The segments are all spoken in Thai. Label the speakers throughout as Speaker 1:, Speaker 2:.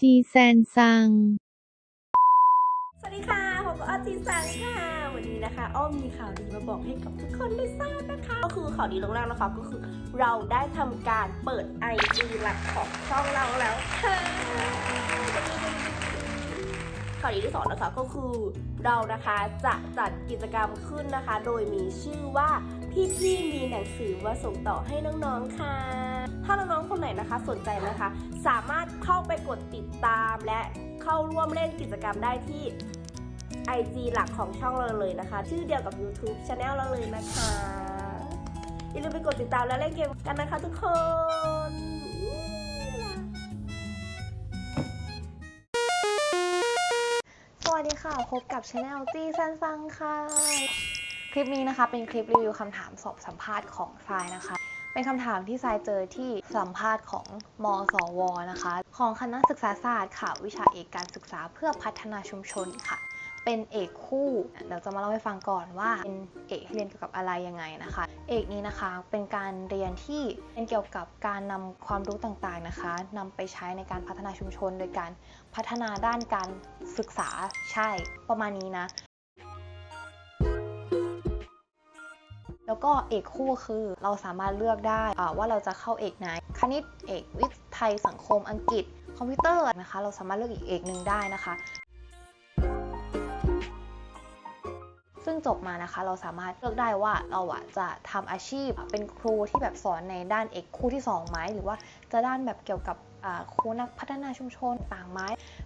Speaker 1: จีแซนซัง
Speaker 2: สวัสดีค่ะผมก็อาจีซังค่ะ วันนี้นะคะอ้อมมีข่าวดีมาบอกให้กับทุกคนได้ทราบนะคะ ก็คือข่าวดีแรกๆนะคะก็คือ เราได้ทำการเปิด IG หลักของช่องเราแล้วค่ะข่าวดีที่สองนะคะก็คือเรานะคะจะจัดกิจกรรมขึ้นนะคะ โดยมีชื่อว่า พี่ๆมีหนังสือมาส่งต่อให้น้องๆค่ะ ถ้าน้องๆคนไหนนะคะสนใจนะคะ สามารถเข้าไปกดติดตามและเข้าร่วมเล่นกิจกรรมได้ที่ IG หลักของช่องเราเลยนะคะ ชื่อเดียวกับ YouTube Channel เราเลยนะคะ อย่าลืมไปกดติดตามและเล่นเกมกันนะคะทุกคน
Speaker 3: สวัสดีค่ะ พบกับช anel จีซันซังค่ะ คลิปนี้นะคะเป็นคลิปรีวิวคำถามสอบสัมภาษณ์ของทรายนะคะ เป็นคำถามที่ทรายเจอที่สัมภาษณ์ของมสวนะคะ ของคณะศึกษาศาสตร์ค่ะ วิชาเอกการศึกษาเพื่อพัฒนาชุมชนค่ะ เป็นเอกคู่เดี๋ยวจะมาเล่าให้ฟังก่อนว่าเป็นเอกเรียนเกี่ยวกับอะไรยังไงนะคะ เอกนี้นะคะเป็นการเรียนที่เป็นเกี่ยวกับการนำความรู้ต่างๆนะคะนำไปใช้ในการพัฒนาชุมชน โดยการพัฒนาด้านการศึกษาใช่ประมาณนี้นะ แล้วก็เอกคู่คือเราสามารถเลือกได้ว่าเราจะเข้าเอกไหน คณิตเอกวิทย์ไทยสังคมอังกฤษ คอมพิวเตอร์นะคะ เราสามารถเลือกอีกเอกหนึ่งได้นะคะ ซึ่งจบมานะคะเราสามารถเลือกได้ว่าเราอะจะทำอาชีพเป็นครูที่แบบสอนในด้านเอกคู่ที่2ไหมหรือว่าจะด้านแบบเกี่ยวกับครูนักพัฒนาชุมชนต่างไหม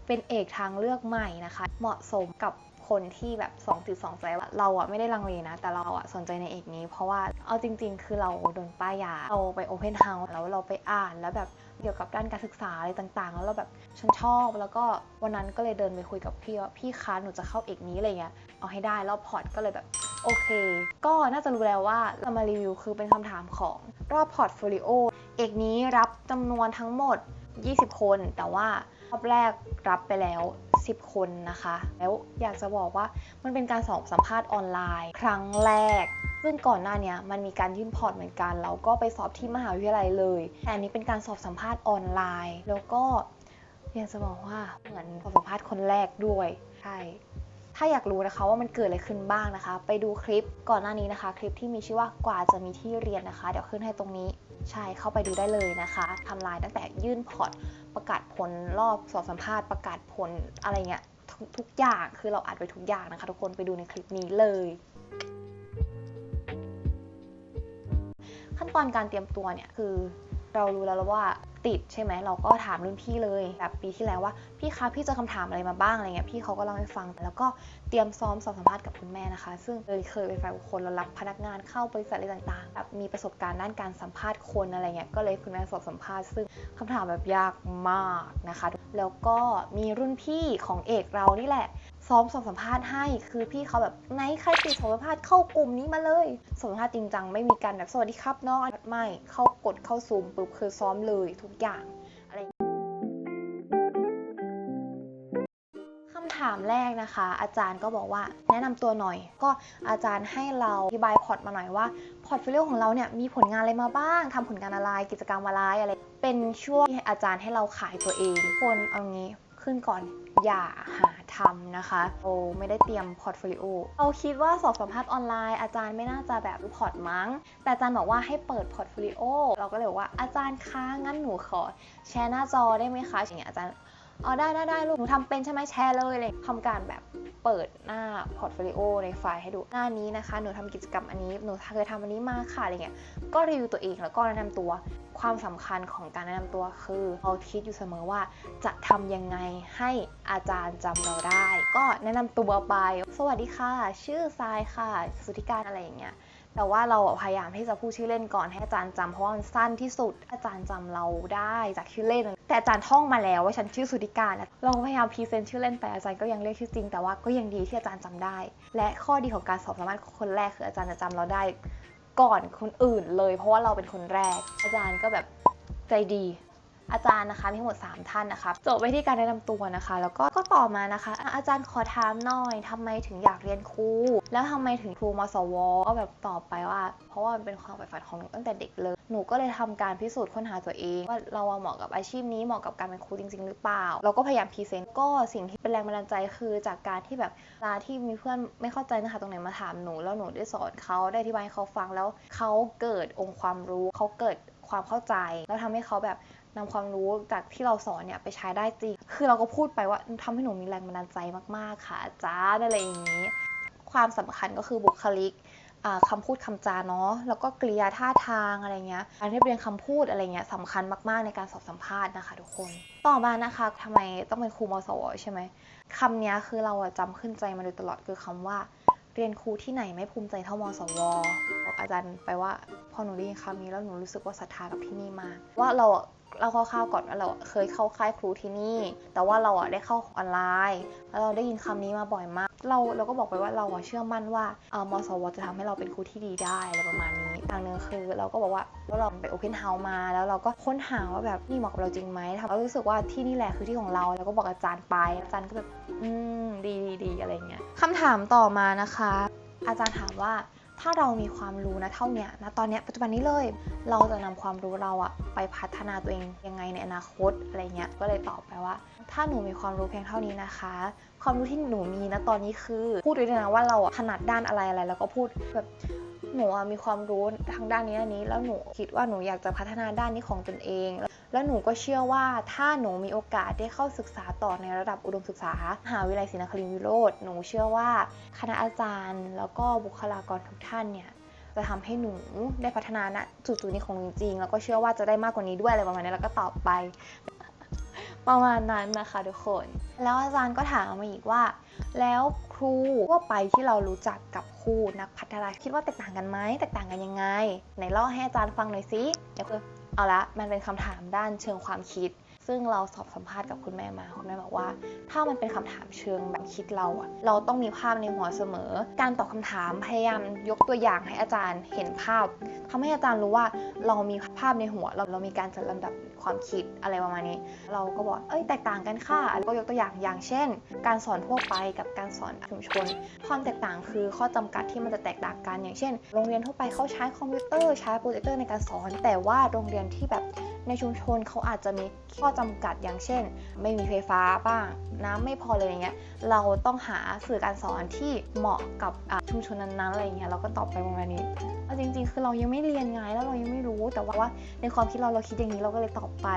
Speaker 3: เป็นเอกทางเลือกใหม่นะคะ เหมาะสมกับ คนที่แบบ2จิต2ใจว่าเราอะไม่ได้ลังเลนะ แต่เราอะสนใจในเอกนี้ เพราะว่าเอาจริง ๆ คือเราโดนป้ายยาเราไปโอเพนเฮาส์แล้วเราไปอ่านแล้วแบบเกี่ยวกับด้านการศึกษาอะไรต่างๆ แล้วเราแบบฉันชอบแล้วก็วันนั้นก็เลยเดินไปคุยกับพี่ว่าพี่คะหนูจะเข้าเอกนี้อะไรเงี้ยเอาให้ได้แล้วพอร์ตก็เลยแบบโอเค ก็น่าจะรู้แล้วว่าเรามารีวิวคือเป็นคำถามของรอบพอร์ตโฟลิโอเอกนี้รับจำนวนทั้งหมด 20 คน แต่ว่ารอบแรกรับไปแล้ว 10คนนะคะ แล้วอยากจะบอกว่ามันเป็นการสอบสัมภาษณ์ออนไลน์ ครั้งแรก ซึ่งก่อนหน้านี้มันมีการยื่นพอร์ตเหมือนกัน เราก็ไปสอบที่มหาวิทยาลัยเลยแต่อันนี้เป็นการสอบสัมภาษณ์ออนไลน์ แล้วก็อยากจะบอกว่าเหมือนสอบสัมภาษณ์คนแรกด้วยใช่ถ้าอยากรู้นะคะว่ามันเกิดอะไรขึ้นบ้างนะคะ ไปดูคลิปก่อนหน้านี้นะคะ คลิปที่มีชื่อว่ากว่าจะมีที่เรียนนะคะ เดี๋ยวขึ้นให้ตรงนี้ ใช่เข้าไปดูได้เลยนะคะทำลายตั้งแต่ยื่นพอร์ตประกาศผลรอบสอบสัมภาษณ์ประกาศผลอะไรเงี้ยทุกทุกอย่างคือเราอัดไปทุกอย่างนะคะ ทุกคนไปดูในคลิปนี้เลย ขั้นตอนการเตรียมตัวเนี่ยคือเรารู้แล้วว่าติดใช่ไหมเราก็ถามรุ่นพี่เลยแบบปีที่แล้วว่าพี่คะพี่เจอคำถามอะไรมาบ้างอะไรเงี้ยพี่เขาก็เล่าให้ฟัง แล้วก็เตรียมซ้อมสอบสัมภาษณ์กับคุณแม่นะคะ ซึ่งเลยเคยเป็นฝ่ายบุคคลเรารับพนักงานเข้าบริษัทอะไรต่างๆแบบมีประสบการณ์ด้านการสัมภาษณ์คนอะไรเงี้ยก็เลยคุณแม่สอบสัมภาษณ์ซึ่งคำถามแบบยากมากนะคะ แล้วก็มีรุ่นพี่ของเอกเรานี่แหละซ้อมสอบสัมภาษณ์ให้คือพี่เขาแบบไหนใครติดสอบสัมภาษณ์เข้ากลุ่มนี้มาเลยสอบสัมภาษณ์จริงจังไม่มีการแบบสวัสดีครับน้องไม่เข้ากดเข้าซูมปุ๊บคือซ้อมเลยทุกอย่าง ถามแรกนะคะ อาจารย์ก็บอกว่าแนะนำตัวหน่อย ก็อาจารย์ให้เราอธิบายพอร์ตมาหน่อยว่าพอร์ตโฟลิโอของเราเนี่ยมีผลงานอะไรมาบ้างทำผลงานอะไรกิจกรรมอะไรอะไร เป็นช่วงที่อาจารย์ให้เราขายตัวเองคนเอางี้ขึ้นก่อนอย่าหาทำนะคะเราไม่ได้เตรียมพอร์ตโฟลิโอเราคิดว่าสอบสัมภาษณ์ออนไลน์อาจารย์ไม่น่าจะแบบรู้พอร์ตมั้ง แต่อาจารย์บอกว่าให้เปิดพอร์ตโฟลิโอเราก็เลยบอกว่าอาจารย์คะงั้นหนูขอ แชร์หน้าจอได้ไหมคะอย่างเงี้ยอาจารย์ อ๋อได้ได้ได้ลูกหนูทำเป็นใช่ไหมแชร์เลยเลยทำการแบบเปิดหน้าพอร์ตโฟลิโอในไฟล์ให้ดูหน้านี้นะคะ หนูทำกิจกรรมอันนี้หนูเคยทำอันนี้มาค่ะอะไรเงี้ยก็รีวิวตัวเองแล้วก็แนะนำตัว ความสำคัญของการแนะนำตัวคือเราคิดอยู่เสมอว่าจะทำยังไงให้อาจารย์จำเราได้ ก็แนะนำตัวไป สวัสดีค่ะ ชื่อทรายค่ะ สุธิการอะไรอย่างเงี้ยแต่ว่าเราพยายามที่จะพูดชื่อเล่นก่อนให้อาจารย์จำเพราะว่ามันสั้นที่สุดอาจารย์จำเราได้จากชื่อเล่น แต่อาจารย์ท่องมาแล้วว่าฉันชื่อสุธิการนะเราพยายามพรีเซนต์ชื่อเล่นไปอาจารย์ก็ยังเรียกชื่อจริง แต่ว่าก็ยังดีที่อาจารย์จำได้ และข้อดีของการสอบสามารถคนแรกคืออาจารย์จะจำเราได้ก่อนคนอื่นเลย เพราะว่าเราเป็นคนแรก อาจารย์ก็แบบใจดี อาจารย์นะคะมีทั้งหมด 3 ท่านนะคะจบไปที่การแนะนำตัวนะคะ แล้วก็ก็ต่อมานะคะ อาจารย์ขอถามหน่อยทำไมถึงอยากเรียนครูแล้วทำไมถึงครูมสวก็แบบตอบไปว่า เพราะว่ามันเป็นความใฝ่ฝันของหนูตั้งแต่เด็กเลย หนูก็เลยทำการพิสูจน์ค้นหาตัวเอง ว่าเราเหมาะกับอาชีพนี้เหมาะกับการเป็นครูจริง ๆ หรือเปล่า เราก็พยายามพรีเซนต์ก็สิ่งที่เป็นแรงบันดาลใจคือจากการที่แบบเวลาที่มีเพื่อนไม่เข้าใจนะคะตรงไหนมาถามหนู แล้วหนูได้สอนเขาได้อธิบายให้เขาฟังแล้วเขาเกิดองค์ความรู้เขาเกิดความเข้าใจ แล้วทำให้เขาแบบ นำความรู้จากที่เราสอนเนี่ยไปใช้ได้จริง คือเราก็พูดไปว่าทำให้หนูมีแรงบันดาลใจมากๆค่ะอาจาอะไรอย่างนี้ ความสำคัญก็คือบุคลิกอ่าคำพูดคำจาเนาะแล้วก็กริยาท่าทางอะไรเงี้ยการเรียบเรียงคำพูดอะไรเงี้ยสำคัญมากๆในการสอบสัมภาษณ์นะคะทุกคน ต่อมานะคะทำไมต้องเป็นครูมสวใช่ไหมคำนี้คือเราอะจำขึ้นใจมาโดยตลอดคือคำว่า เรียนครูที่ไหนไม่ภูมิใจเท่ามสวบอกอาจารย์ไปว่าพอหนูได้ยินคำนี้แล้วหนูรู้สึกว่าศรัทธากับที่นี่มากว่าเราเราคร่าวๆก่อนว่าเราเคยเข้าค่ายครูที่นี่ แต่ว่าเราอะได้เข้าออนไลน์แล้วเราได้ยินคำนี้มาบ่อยมาก เราเราก็บอกไปว่าเราอะเชื่อมั่นว่าเออมสวจะทำให้เราเป็นครูที่ดีได้อะไรประมาณนี้ ทางหนึ่งคือเราก็บอกว่าเราไปโอเพนเฮาส์มาแล้วเราก็ค้นหาว่าแบบนี่เหมาะกับเราจริงไหมทำเรารู้สึกว่าที่นี่แหละคือที่ของเรา แล้วก็บอกอาจารย์ไป อาจารย์ก็แบบอืมดีดีดีอะไรเงี้ยคำถามต่อมานะคะ อาจารย์ถามว่าถ้าเรามีความรู้นะเท่าเนี้ยนะตอนเนี้ยปัจจุบันนี้เลย เราจะนำความรู้เราอะไปพัฒนาตัวเองยังไงในอนาคตอะไรเงี้ยก็เลยตอบไปว่า ถ้าหนูมีความรู้เพียงเท่านี้นะคะ ความรู้ที่หนูมีนะตอนนี้คือ พูดด้วยนะว่าเราอะถนัดด้านอะไรอะไรแล้วก็พูดแบบ หนูมีความรู้ทางด้านนี้อันนี้ แล้วหนูคิดว่าหนูอยากจะพัฒนาด้านนี้ของตนเอง แล้วหนูก็เชื่อว่าถ้าหนูมีโอกาสได้เข้าศึกษาต่อในระดับอุดมศึกษามหาวิทยาลัยศรีนครินทรวิโรธหนูเชื่อว่าคณะอาจารย์ แล้วก็บุคลากรทุกท่านเนี่ยจะทำให้หนูได้พัฒนาณจุดๆนี้ของจริงๆแล้วก็เชื่อว่าจะได้มากกว่านี้ด้วยอะไรประมาณนี้แล้วก็ตอบไป ประมาณนั้นนะคะทุกคน แล้วอาจารย์ก็ถามมาอีกว่า แล้วครูทั่วไปที่เรารู้จักกับครูนักพัฒนาคิดว่าแตกต่างกันไหมแตกต่างกันยังไงไหนเล่าให้อาจารย์ฟังหน่อยสิเดี๋ยวคือเอาละมันเป็นคำถามด้านเชิงความคิด ซึ่งเราสอบสัมภาษณ์กับคุณแม่มา คุณแม่บอกว่า ถ้ามันเป็นคำถามเชิงแบบคิดเราอะเราต้องมีภาพในหัวเสมอ การตอบคำถามพยายามยกตัวอย่างให้อาจารย์เห็นภาพทำให้อาจารย์รู้ว่าเรามีภาพในหัว เราเรามีการจัดลำดับความคิดอะไรประมาณนี้ เราก็บอกเอ้ยแตกต่างกันค่ะก็ยกตัวอย่างอย่างเช่น การสอนทั่วไปกับการสอนชุมชน ความแตกต่างคือข้อจำกัดที่มันจะแตกต่างกันอย่างเช่น โรงเรียนทั่วไปเขาใช้คอมพิวเตอร์ใช้โปรเจคเตอร์ในการสอน แต่ว่าโรงเรียนที่แบบ ในชุมชนเขาอาจจะมีข้อจำกัดอย่างเช่น ไม่มีไฟฟ้าบ้าง น้ำไม่พอเลยอย่างเงี้ยเราต้องหาสื่อการสอนที่เหมาะกับชุมชนนั้นๆอะไรเงี้ยเราก็ตอบไปประมาณนี้เอาจริง ๆ คือเรายังไม่เรียนไงแล้วเรายังไม่รู้แต่ว่าในความคิดเราเราคิดอย่างนี้เราก็เลยตอบไป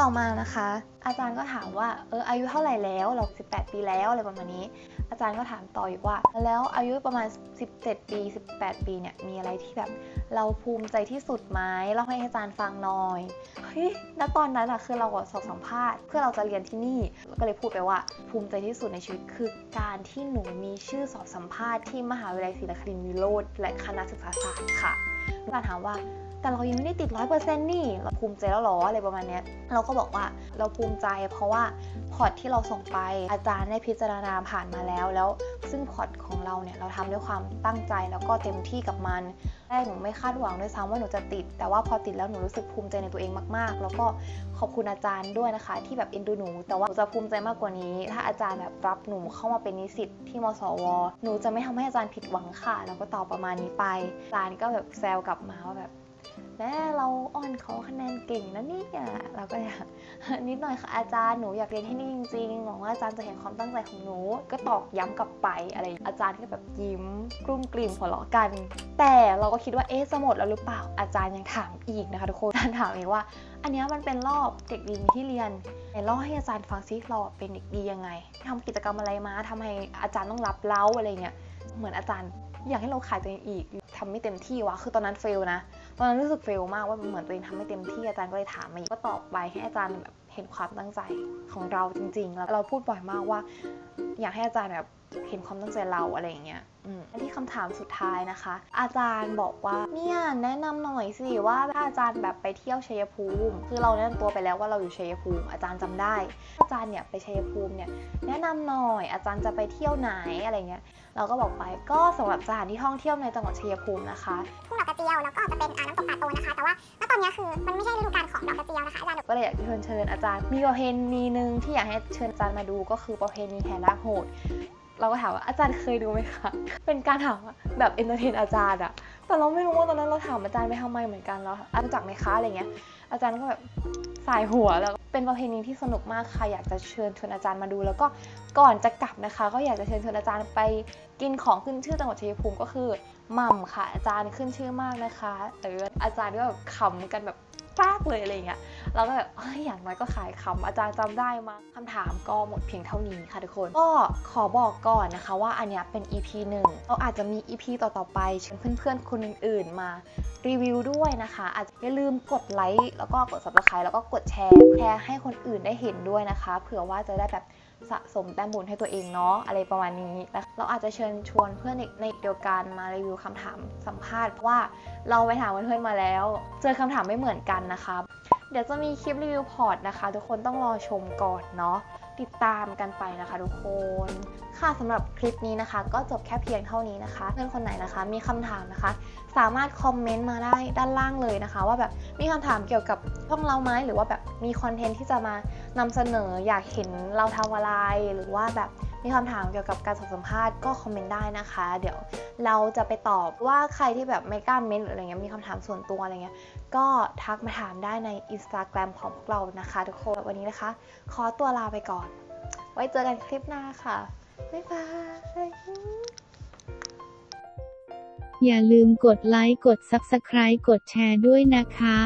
Speaker 3: ต่อมานะคะ อาจารย์ก็ถามว่าเอออายุเท่าไหร่แล้วเรา 18 ปีแล้วอะไรประมาณนี้ อาจารย์ก็ถามต่ออีกว่า แล้วอายุประมาณ 17 ปี 18 ปีเนี่ยมีอะไรที่แบบเราภูมิใจที่สุดไหมเล่าให้อาจารย์ฟังหน่อยเฮ้ยณตอนนั้นอะคือเราสอบสัมภาษณ์เพื่อเราจะเรียนที่นี่ก็เลยพูดไปว่า ภูมิใจที่สุดในชีวิตคือการที่หนูมีชื่อสอบสัมภาษณ์ที่มหาวิทยาลัยศรีนครินทรวิโรธและคณะศึกษาศาสตร์ค่ะอาจารย์ถามว่า แต่เรายังไม่ได้ติดร้อยเปอร์เซ็นต์นี่ เราภูมิใจแล้วหรออะไรประมาณเนี้ย เราก็บอกว่าเราภูมิใจเพราะว่าพอร์ตที่เราส่งไปอาจารย์ได้พิจารณาผ่านมาแล้วแล้ว ซึ่งพอร์ตของเราเนี่ยเราทำด้วยความตั้งใจแล้วก็เต็มที่กับมันแรกหนูไม่คาดหวังด้วยซ้ำว่าหนูจะติด แต่ว่าพอติดแล้วหนูรู้สึกภูมิใจในตัวเองมาก ๆ แล้วก็ขอบคุณอาจารย์ด้วยนะคะ ที่แบบเอ็นดูหนู แต่ว่าหนูจะภูมิใจมากกว่านี้ ถ้าอาจารย์แบบรับหนูเข้ามาเป็นนิสิตที่มสว หนูจะไม่ทำให้อาจารย์ผิดหวังค่ะ แล้วก็ตอบประมาณนี้ไปอาจารย์ก็แบบแซวกลับมาว่าแบบ แม่เราอ่อนเขาคะแนนเก่งนะนี่ยเราก็อยากนิดหน่อยค่ะอาจารย์หนูอยากเรียนที่นี่จริงๆหวังว่าอาจารย์จะเห็นความตั้งใจของหนู ก็ตอกย้ำกลับไปอะไร อาจารย์ก็แบบยิ้มกลุ้มกลิ่มหัวเราะกัน แต่เราก็คิดว่าเอ๊ะจะหมดแล้วหรือเปล่าอาจารย์ยังถามอีกนะคะทุกคนอาจารย์ถามอีกว่า อันนี้มันเป็นรอบเด็กดีมีที่เรียนไหนเล่าให้อาจารย์ฟังซิเราเป็นเด็กดียังไงทำกิจกรรมอะไรมาทำไมอาจารย์ต้องรับเล้าอะไรเงี้ยเหมือนอาจารย์อยากให้เราขายตัวเองอีกทำไม่เต็มที่วะคือตอนนั้นเฟลนะ ตอนนั้นรู้สึกเฟลมากว่าเหมือนตัวเองทำไม่เต็มที่อาจารย์ก็เลยถามมาอีกก็ตอบไปให้อาจารย์แบบ เห็นความตั้งใจของเราจริง ๆ แล้วเราพูดบ่อยมากว่า อยากให้อาจารย์แบบเห็นความตั้งใจเราอะไรอย่างเงี้ยอืมอันที่คำถามสุดท้ายนะคะ อาจารย์บอกว่าเนี่ยแนะนำหน่อยสิว่าถ้าอาจารย์แบบไปเที่ยวชัยภูมิ คือเราแนะนำตัวไปแล้วว่าเราอยู่ชัยภูมิ อาจารย์จำได้ อาจารย์เนี่ยไปชัยภูมิเนี่ยแนะนำหน่อย อาจารย์จะไปเที่ยวไหนอะไรเงี้ย เราก็บอกไปก็สำหรับสถานที่ท่องเที่ยวในจังหวัดชัยภูมินะคะ
Speaker 1: ทุ่งดอกกระเจียวแล้วก็จะเป็นอ่าน้ำตก แต่ว่าแล้วตอนนี้คือมันไม่ใช่ฤดูกาลของดอกกระเจียวนะคะอาจารย์
Speaker 3: ก็เลยอยากเชิญเชิญอาจารย์ มีประเพณีหนึ่งที่อยากให้เชิญอาจารย์มาดูก็คือประเพณีแห่นาคโหดเราก็ถามว่าอาจารย์เคยดูไหมคะ เป็นการถามแบบเอนเตอร์เทนอาจารย์อะแต่เราไม่รู้ว่าตอนนั้นเราถามอาจารย์ไปทำไมเหมือนกันเราอารู้จักไหมคะอะไรเงี้ย อาจารย์ก็แบบสายหัวแล้วเป็นประเพณีที่สนุกมากค่ะอยากจะเชิญชวนอาจารย์มาดู แล้วก็ก่อนจะกลับนะคะ ก็อยากจะเชิญชวนอาจารย์ไปกินของขึ้นชื่อจังหวัดชัยภูมิก็คือหม่ำค่ะ อาจารย์ขึ้นชื่อมากนะคะเอออาจารย์ก็แบบขำกันแบบ เลยอะไรเงี้ยเราก็แบบเฮ้ยอย่างน้อยก็ขายคำอาจารย์จำได้มาคำถามก็หมดเพียงเท่านี้ค่ะทุกคน ก็ขอบอกก่อนนะคะว่าอันเนี้ยเป็น EP หนึ่งเราอาจจะมี EP ต่อๆไปเชิญเพื่อนๆคนอื่นๆมารีวิวด้วยนะคะ อาจจะอย่าลืมกดไลค์แล้วก็กด subscribe แล้วก็กดแชร์แชร์ให้คนอื่นได้เห็นด้วยนะคะ เผื่อว่าจะได้แบบ สะสมแต้มบุญให้ตัวเองเนาะอะไรประมาณนี้นะเราอาจจะเชิญชวนเพื่อนในเดียวกันมารีวิวคำถามสัมภาษณ์เพราะว่าเราไปถามเพื่อนมาแล้ว เจอคำถามไม่เหมือนกันนะคะ เดี๋ยวจะมีคลิปรีวิวพอร์ตนะคะ ทุกคนต้องรอชมก่อนเนาะติดตามกันไปนะคะทุกคน ค่ะสำหรับคลิปนี้นะคะ ก็จบแค่เพียงเท่านี้นะคะเพื่อนคนไหนนะคะ มีคำถามนะคะ สามารถคอมเมนต์มาได้ด้านล่างเลยนะคะ ว่าแบบมีคำถามเกี่ยวกับช่องเราไหมหรือว่าแบบมีคอนเทนต์ที่จะมานำเสนออยากเห็นเราทำอะไรหรือว่าแบบ มีคำถามเกี่ยวกับการสัมภาษณ์ก็คอมเมนต์ได้นะคะ เดี๋ยวเราจะไปตอบว่าใครที่แบบไม่กล้าเมนต์หรืออะไรเงี้ยมีคำถามส่วนตัวอะไรเงี้ยก็ทักมาถามได้ใน Instagram ของพวกเรานะคะทุกคนวันนี้นะคะ ขอตัวลาไปก่อน ไว้เจอกันคลิปหน้าค่ะ บ๊ายบาย
Speaker 4: อย่าลืมกดไลค์ กด Subscribe กดแชร์ด้วยนะคะ